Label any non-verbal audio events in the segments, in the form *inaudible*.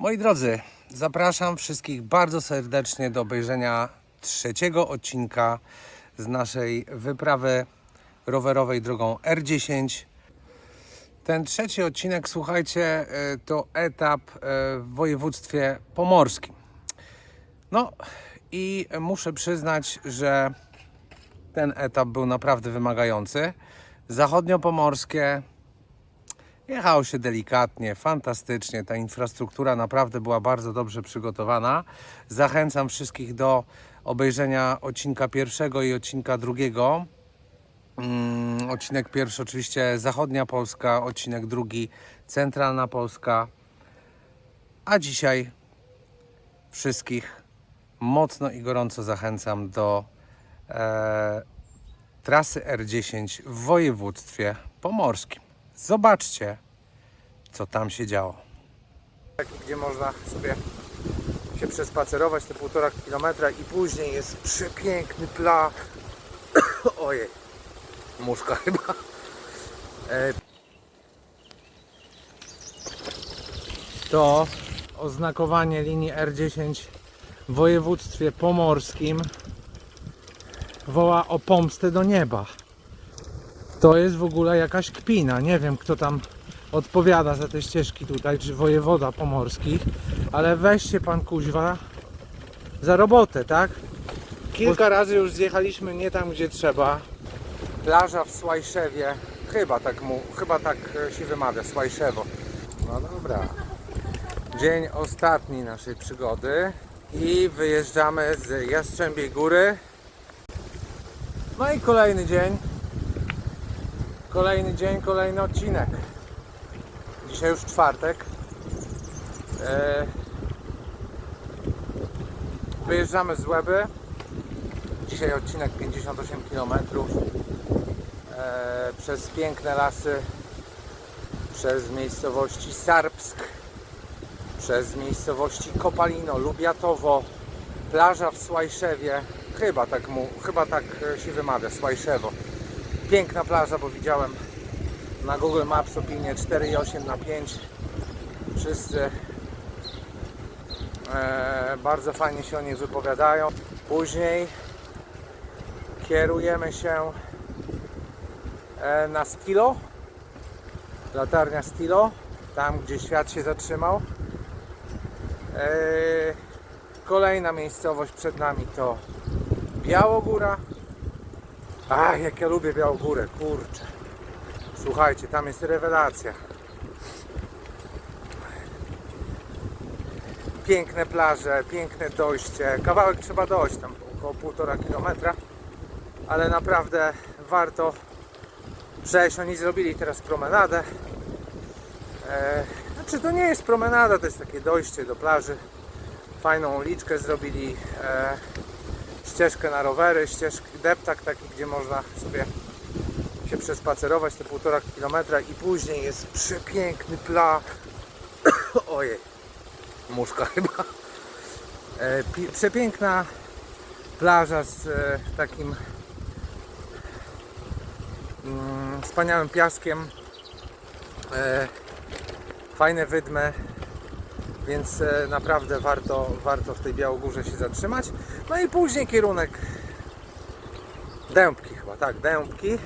Moi drodzy, zapraszam wszystkich bardzo serdecznie do obejrzenia trzeciego odcinka z naszej wyprawy rowerowej drogą R10. Ten trzeci odcinek, słuchajcie, y, to etap y, w województwie pomorskim. No i muszę przyznać, że ten etap był naprawdę wymagający. Zachodniopomorskie Jechało się delikatnie, fantastycznie. Ta infrastruktura naprawdę była bardzo dobrze przygotowana. Zachęcam wszystkich do obejrzenia odcinka pierwszego i odcinka drugiego. Mm, odcinek pierwszy oczywiście zachodnia Polska, odcinek drugi centralna Polska. A dzisiaj wszystkich mocno i gorąco zachęcam do e, trasy R10 w województwie pomorskim. Zobaczcie, co tam się działo. Gdzie można sobie się przespacerować te półtora kilometra i później jest przepiękny plac. *coughs* Ojej, muszka chyba. E, To oznakowanie linii R10 w województwie pomorskim woła o pomstę do nieba. To jest w ogóle jakaś kpina. Nie wiem, kto tam odpowiada za te ścieżki tutaj, czy wojewoda pomorski, ale weźcie pan kuźwa za robotę, tak? Kilka razy już zjechaliśmy nie tam, gdzie trzeba. Plaża w Słajszewie, chyba tak mu, chyba tak e, się wymawia, Słajszewo. No dobra. Dzień ostatni naszej przygody i wyjeżdżamy z Jastrzębiej Góry. No i kolejny dzień. Kolejny dzień, kolejny odcinek. Dzisiaj już czwartek. E, Wyjeżdżamy z Łeby. Dzisiaj odcinek 58 km. E, Przez piękne lasy. Przez miejscowości Sarpsk. Przez miejscowości Kopalino, Lubiatowo. Plaża w Słajszewie. Chyba tak, mu, chyba tak e, się wymawia, Słajszewo piękna plaża, bo widziałem na Google Maps opinię 4,8 na 5 wszyscy e, bardzo fajnie się o niej wypowiadają. Później kierujemy się e, na Stilo latarnia Stilo tam gdzie świat się zatrzymał. E, kolejna miejscowość przed nami to Białogóra Ach, jak ja lubię Białogórę, kurczę. Słuchajcie, tam jest rewelacja. Piękne plaże, piękne dojście. Kawałek trzeba dojść, tam około półtora kilometra. Ale naprawdę warto przejść. Oni zrobili teraz promenadę. E, znaczy to nie jest promenada, to jest takie dojście do plaży. Fajną uliczkę zrobili. E, ścieżkę na rowery, ścieżkę, deptak taki, gdzie można sobie się przespacerować te półtora kilometra i później jest przepiękny plac. *coughs* Ojej, muszka chyba. E, pi- przepiękna plaża z e, takim mm, wspaniałym piaskiem. E, fajne wydmy, więc e, naprawdę warto, warto w tej Białogórze się zatrzymać. No i później kierunek Dębki chyba, tak, Dębki.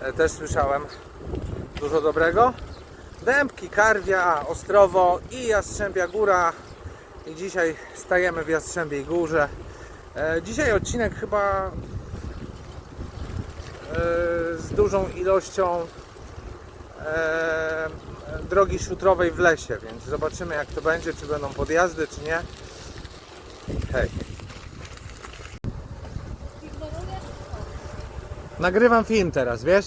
E, Też słyszałem dużo dobrego. Dębki, Karwia, Ostrowo i Jastrzębia Góra. I dzisiaj stajemy w Jastrzębiej Górze. E, Dzisiaj odcinek chyba z dużą ilością drogi szutrowej w lesie, więc zobaczymy jak to będzie, czy będą podjazdy, czy nie. Hej. Nagrywam film teraz, wiesz?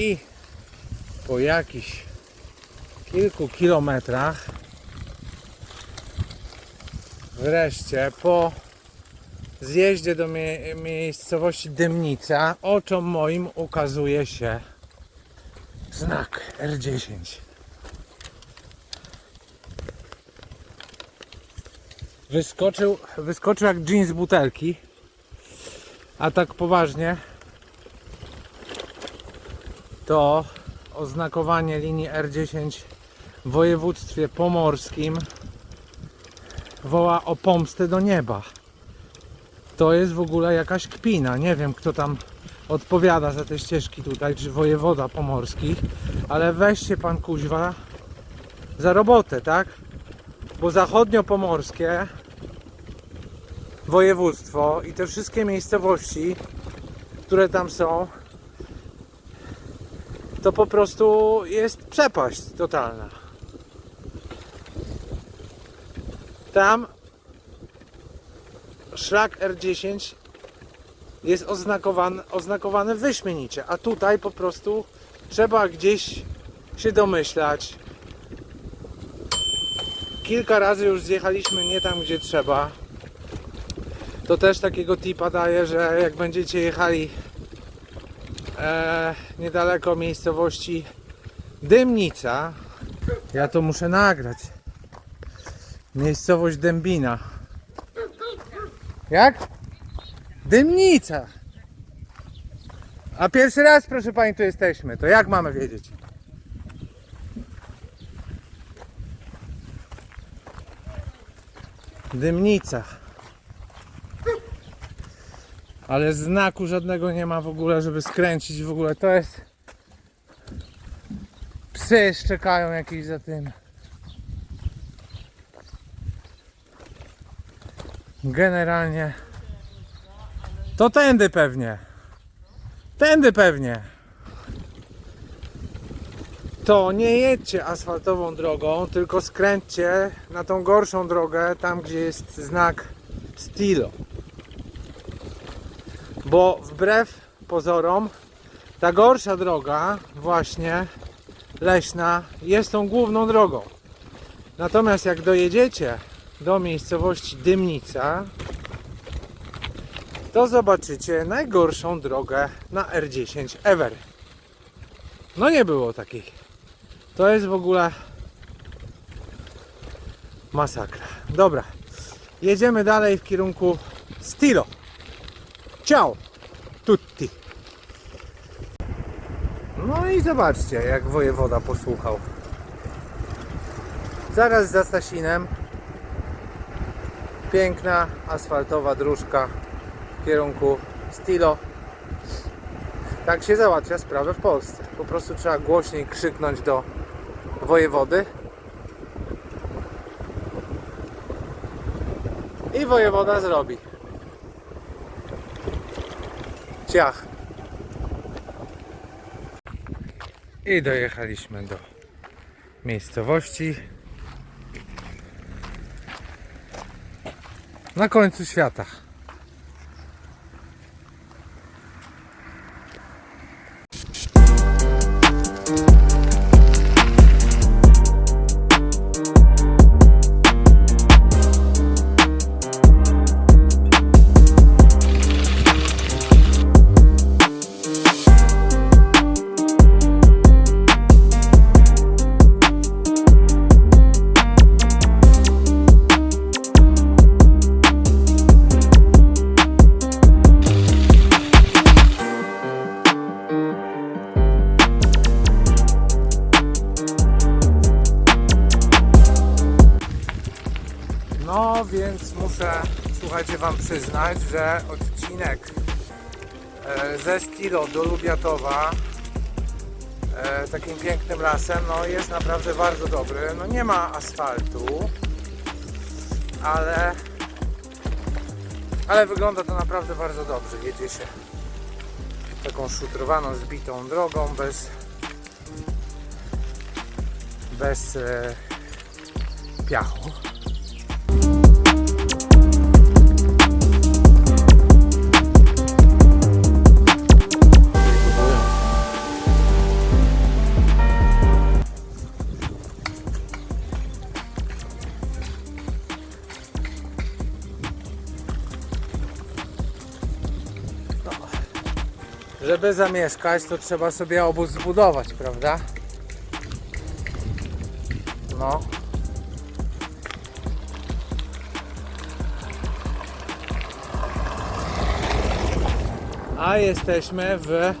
I po jakichś kilku kilometrach wreszcie po zjeździe do mie miejscowości Dymnica oczom moim ukazuje się Znak R10. Wyskoczył, wyskoczył jak jeans z butelki. A tak poważnie to oznakowanie linii R10 w województwie pomorskim woła o pomstę do nieba. To jest w ogóle jakaś kpina. Nie wiem, kto tam odpowiada za te ścieżki tutaj, czy wojewoda pomorski, ale weźcie pan kuźwa za robotę, tak? Bo zachodnio-pomorskie województwo i te wszystkie miejscowości, które tam są, to po prostu jest przepaść totalna. Tam szlak R10 jest oznakowany, oznakowany wyśmienicie, a tutaj po prostu trzeba gdzieś się domyślać. Kilka razy już zjechaliśmy nie tam, gdzie trzeba. To też takiego tipa daję, że jak będziecie jechali e, niedaleko miejscowości Dymnica, ja to muszę nagrać. Miejscowość Dębina. Jak? Dymnica. A pierwszy raz, proszę pani, tu jesteśmy. To jak mamy wiedzieć? Dymnica. Ale znaku żadnego nie ma w ogóle, żeby skręcić w ogóle. To jest... Psy szczekają jakieś za tym. Generalnie... To tędy pewnie. Tędy pewnie. To nie jedźcie asfaltową drogą, tylko skręćcie na tą gorszą drogę, tam gdzie jest znak Stilo. Bo wbrew pozorom, ta gorsza droga, właśnie leśna, jest tą główną drogą. Natomiast jak dojedziecie do miejscowości Dymnica, to zobaczycie najgorszą drogę na R10 ever. No nie było takiej. To jest w ogóle masakra. Dobra, jedziemy dalej w kierunku Stilo. Ciao tutti. No i zobaczcie, jak wojewoda posłuchał. Zaraz za Stasinem piękna asfaltowa dróżka w kierunku Stilo. Tak się załatwia sprawę w Polsce. Po prostu trzeba głośniej krzyknąć do wojewody. I wojewoda zrobi. Ciach. I dojechaliśmy do miejscowości. Na końcu świata. Przyznać, że odcinek e, ze Stilo do Lubiatowa e, takim pięknym lasem, no jest naprawdę bardzo dobry. No nie ma asfaltu, ale ale wygląda to naprawdę bardzo dobrze. Jedzie się taką szutrowaną, zbitą drogą bez bez e, piachu. Żeby zamieszkać, to trzeba sobie obóz zbudować, prawda? No. A jesteśmy w e,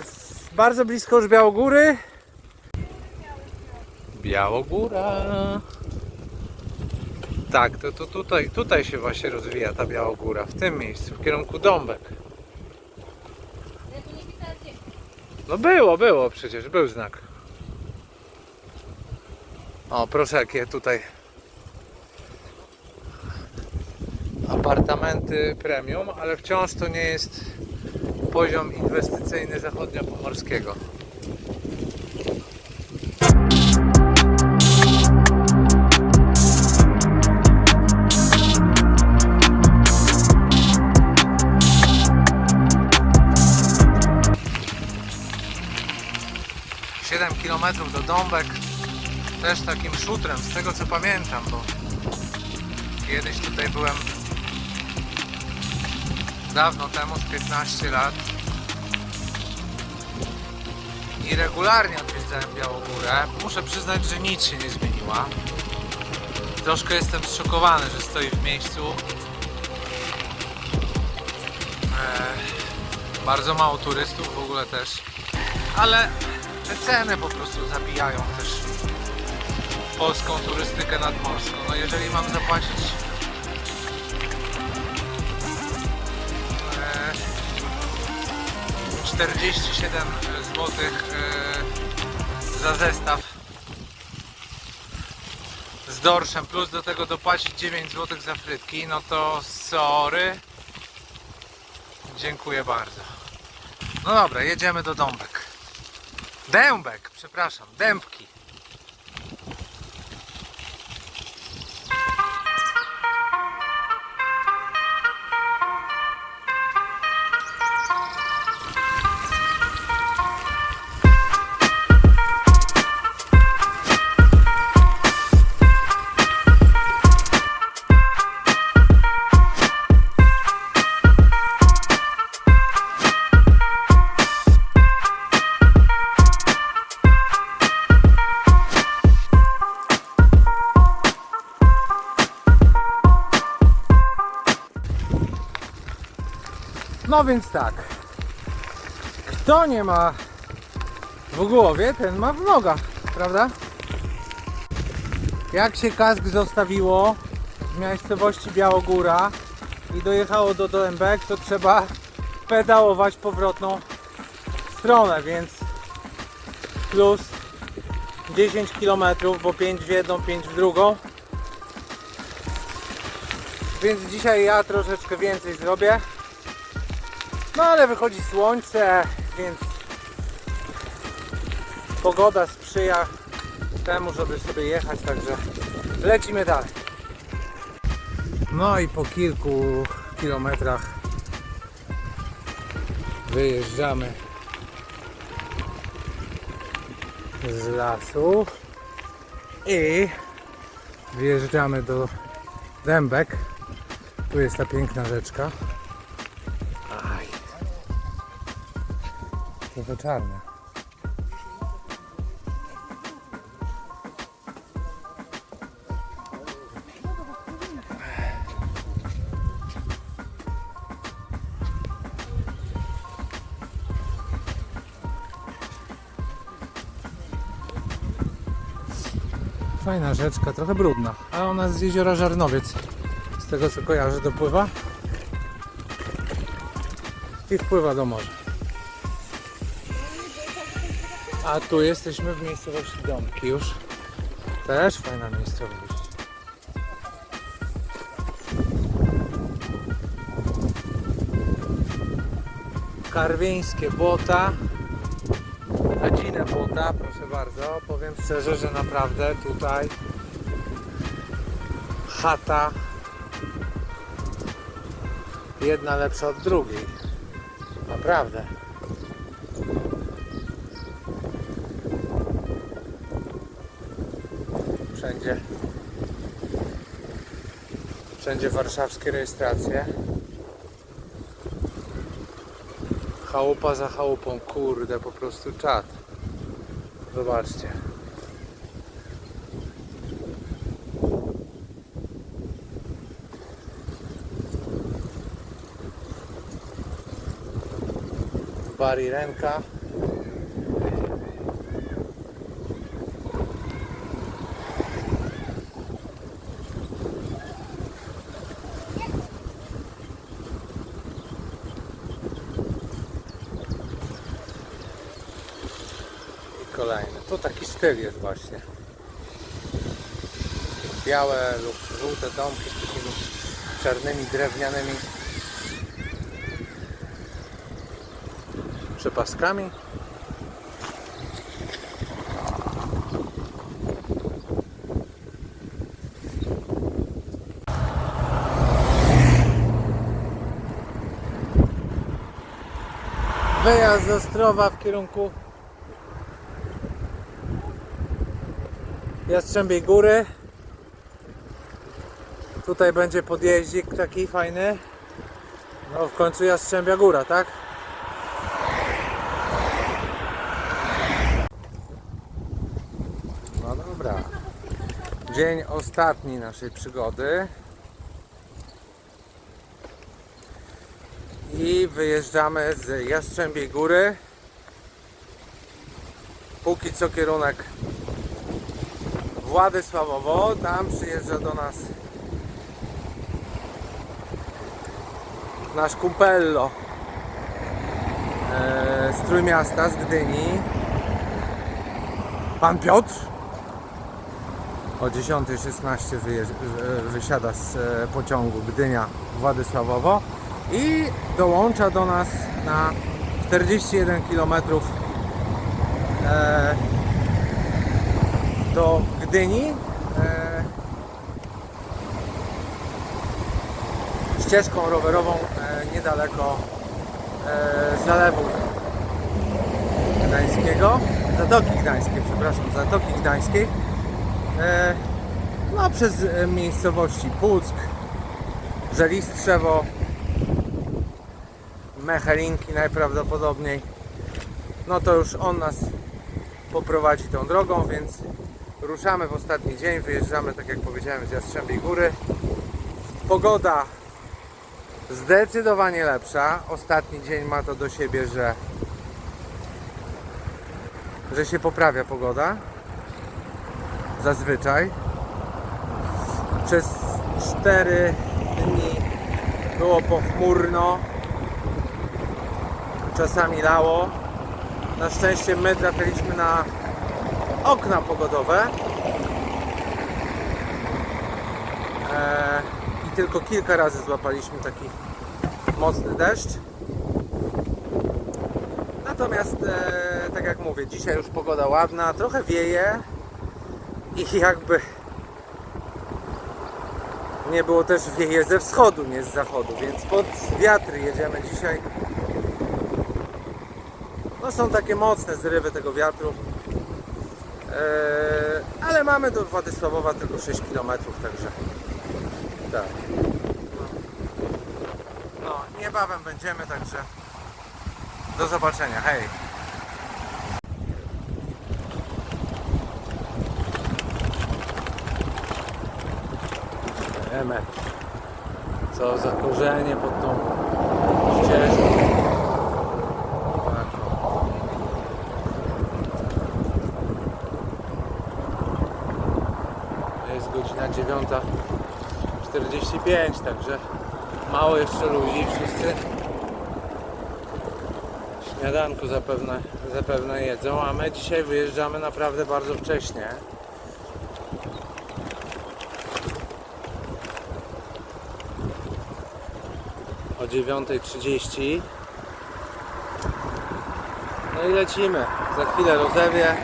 w- bardzo blisko już Białogóry. Białogóra. Tak, to, to tutaj, tutaj się właśnie rozwija ta Białogóra, w tym miejscu, w kierunku Dąbek. No było, było przecież, był znak. O, proszę jakie tutaj apartamenty premium, ale wciąż to nie jest poziom inwestycyjny zachodniopomorskiego. Kilometrów do Dąbek też takim szutrem, z tego co pamiętam, bo kiedyś tutaj byłem dawno temu, z 15 lat. I regularnie odwiedzałem Białogórę. Muszę przyznać, że nic się nie zmieniła. Troszkę jestem zszokowany, że stoi w miejscu. Eee, bardzo mało turystów w ogóle też. Ale te ceny po prostu zabijają też polską turystykę nadmorską. No jeżeli mam zapłacić e, 47 zł za zestaw z dorszem plus do tego dopłacić 9 zł za frytki, no to sorry. Dziękuję bardzo. No dobra, jedziemy do Dąbek. Dębek, przepraszam, Dębki. No więc tak. Kto nie ma w głowie, ten ma w nogach, prawda? Jak się kask zostawiło w miejscowości Białogóra i dojechało do Dębek, to trzeba pedałować powrotną stronę, więc plus 10 km, bo 5 w jedną, 5 w drugą. Więc dzisiaj ja troszeczkę więcej zrobię. No ale wychodzi słońce, więc pogoda sprzyja temu, żeby sobie jechać, także lecimy dalej. No i po kilku kilometrach wyjeżdżamy z lasu i wjeżdżamy do Dębek. Tu jest ta piękna rzeczka. Trochę czarne. Fajna rzeczka, trochę brudna, a ona z jeziora Żarnowiec, z tego co kojarzę, dopływa i wpływa do morza. A tu jesteśmy w miejscowości Domki już. Też fajna miejscowość. Karwieńskie błota. Rodzinę błota, proszę bardzo. Powiem szczerze, że naprawdę tutaj chata jedna lepsza od drugiej. Naprawdę. Wszędzie Wszędzie warszawskie rejestracje. Chałupa za chałupą, kurde, po prostu czad. Zobaczcie. Bari ręka. I kolejny. To taki styl jest właśnie. Białe lub żółte domki z takimi czarnymi, drewnianymi przepaskami. Wyjazd z Ostrowa w kierunku Jastrzębiej Góry. Tutaj będzie podjeździk taki fajny. No w końcu Jastrzębia Góra, tak? No dobra. Dzień ostatni naszej przygody. I wyjeżdżamy z Jastrzębiej Góry. Póki co kierunek Władysławowo. Tam przyjeżdża do nas nasz kumpello e, z Trójmiasta, z Gdyni. Pan Piotr o 10.16 wyjeżdż- e, wysiada z e, pociągu Gdynia Władysławowo i dołącza do nas na 41 km do Gdyni e, ścieżką rowerową e, niedaleko e, zalewu Gdańskiego, Zatoki Gdańskiej, przepraszam, Zatoki Gdańskiej. No przez miejscowości Puck, Żelistrzewo, Mechelinki najprawdopodobniej. No to już on nas poprowadzi tą drogą, więc ruszamy w ostatni dzień, wyjeżdżamy tak jak powiedziałem z Jastrzębiej Góry. Pogoda zdecydowanie lepsza. Ostatni dzień ma to do siebie, że że się poprawia pogoda. Zazwyczaj. Przez 4 dni było pochmurno. Czasami lało. Na szczęście my trafiliśmy na okna pogodowe. Eee, I tylko kilka razy złapaliśmy taki mocny deszcz. Natomiast, e, tak jak mówię, dzisiaj już pogoda ładna, trochę wieje i *laughs* jakby nie było też wieje ze wschodu, nie z zachodu, więc pod wiatry jedziemy dzisiaj. No są takie mocne zrywy tego wiatru. E, ale mamy do Władysławowa tylko 6 km, także tak. No, niebawem będziemy, także do zobaczenia. Hej! Co za korzenie pod tą ścieżką. Taką. Jest godzina 9.45, także mało jeszcze ludzi, wszyscy śniadanku zapewne, zapewne jedzą, a my dzisiaj wyjeżdżamy naprawdę bardzo wcześnie. O 9.30 No i lecimy. Za chwilę Rozewie,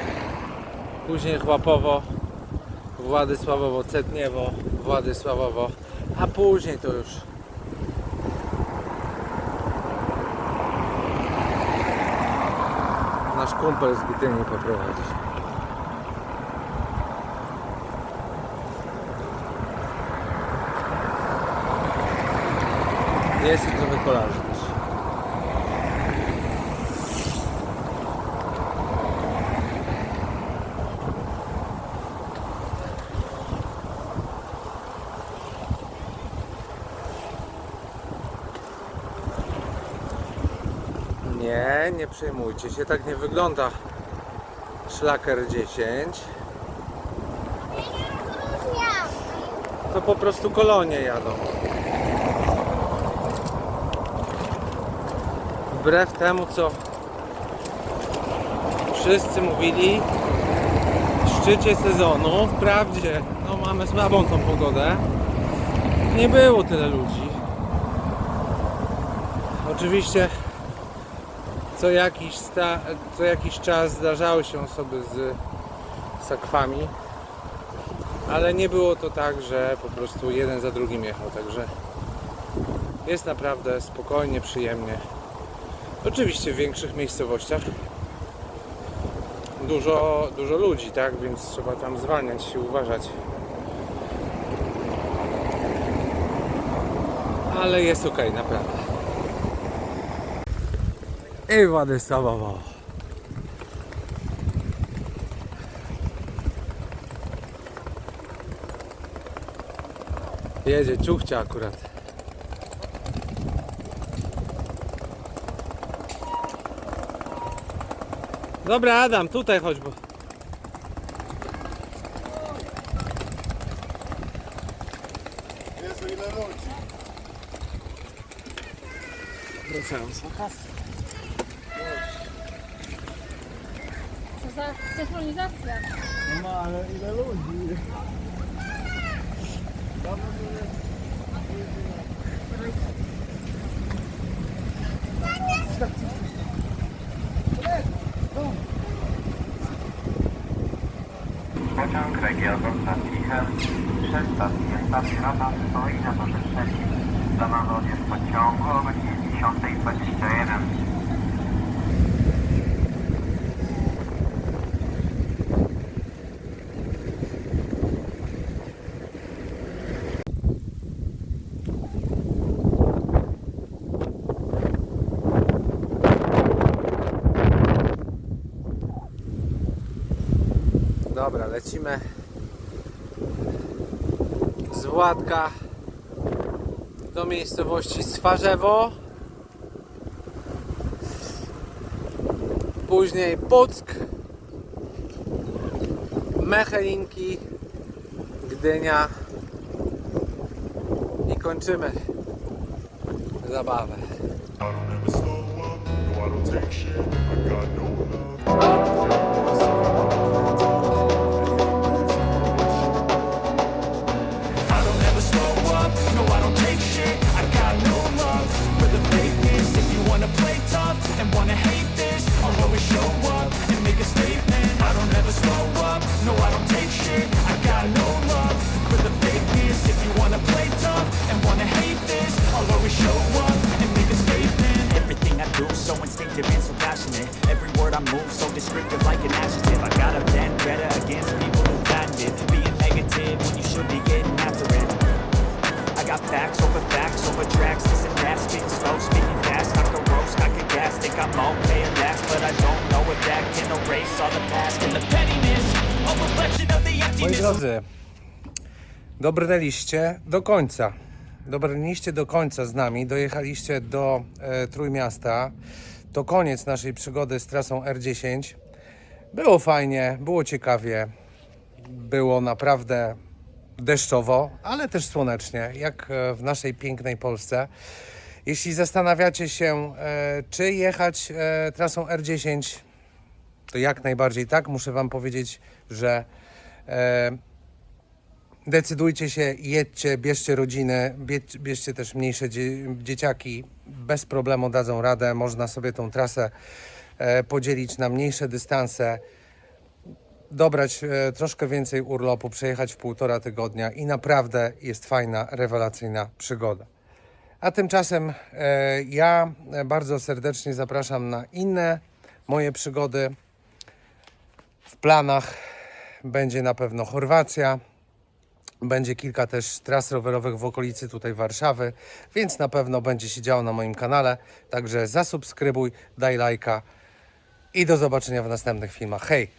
później Chłapowo, Władysławowo, Cetniewo, Władysławowo, a później to już nasz kumpel z Gdyni poprowadzi. Jest i trochę kolarzy też. Nie, nie przejmujcie się, tak nie wygląda szlaker 10. To po prostu kolonie jadą. Wbrew temu, co wszyscy mówili, w szczycie sezonu, wprawdzie no, mamy słabą tą pogodę, nie było tyle ludzi. Oczywiście co jakiś, sta, co jakiś czas zdarzały się osoby z sakwami, ale nie było to tak, że po prostu jeden za drugim jechał, także jest naprawdę spokojnie, przyjemnie. Oczywiście w większych miejscowościach dużo, dużo ludzi, tak, więc trzeba tam zwalniać się, uważać. Ale jest ok, naprawdę. I Władysławowo. Jedzie ciuchcia akurat. Dobra Adam, tutaj chodź, bo... Jezu, ile ludzi. Wracają z wakacji. Co za synchronizacja. No ma, ale ile ludzi. Pociąg regionu stacji Hel. Przed stacją stacji Rada stoi na torze trzecim. Zamanot jest pociągu o godzinie 10.21. Dobra, lecimy z Władka do miejscowości Swarzewo. Później Puck, Mechelinki, Gdynia i kończymy zabawę. I don't ever slow up, no I don't take shit, I got no love. Show up and make a statement. Everything I do so instinctive and so passionate. Every word I move so descriptive like an adjective. I got a vendetta against people who patented Being negative when you should be getting after it. I got facts over facts over tracks. This and that, slow, fast I could roast, I could gas, think I'm okay at last But I don't know if that can erase all the past. And the pettiness, a reflection of the Moi emptiness. drodzy, dobrnęliście do końca. Dobrnęliście do końca z nami, dojechaliście do e, Trójmiasta. To koniec naszej przygody z trasą R10. Było fajnie, było ciekawie, było naprawdę deszczowo, ale też słonecznie, jak e, w naszej pięknej Polsce. Jeśli zastanawiacie się, e, czy jechać e, trasą R10, to jak najbardziej tak. Muszę Wam powiedzieć, że e, decydujcie się, jedźcie, bierzcie rodziny, bie- bierzcie też mniejsze dzie- dzieciaki, bez problemu dadzą radę. Można sobie tą trasę e, podzielić na mniejsze dystanse, dobrać e, troszkę więcej urlopu, przejechać w półtora tygodnia i naprawdę jest fajna, rewelacyjna przygoda. A tymczasem e, ja bardzo serdecznie zapraszam na inne moje przygody. W planach będzie na pewno Chorwacja, Będzie kilka też tras rowerowych w okolicy tutaj Warszawy, więc na pewno będzie się działo na moim kanale. Także zasubskrybuj, daj lajka i do zobaczenia w następnych filmach. Hej!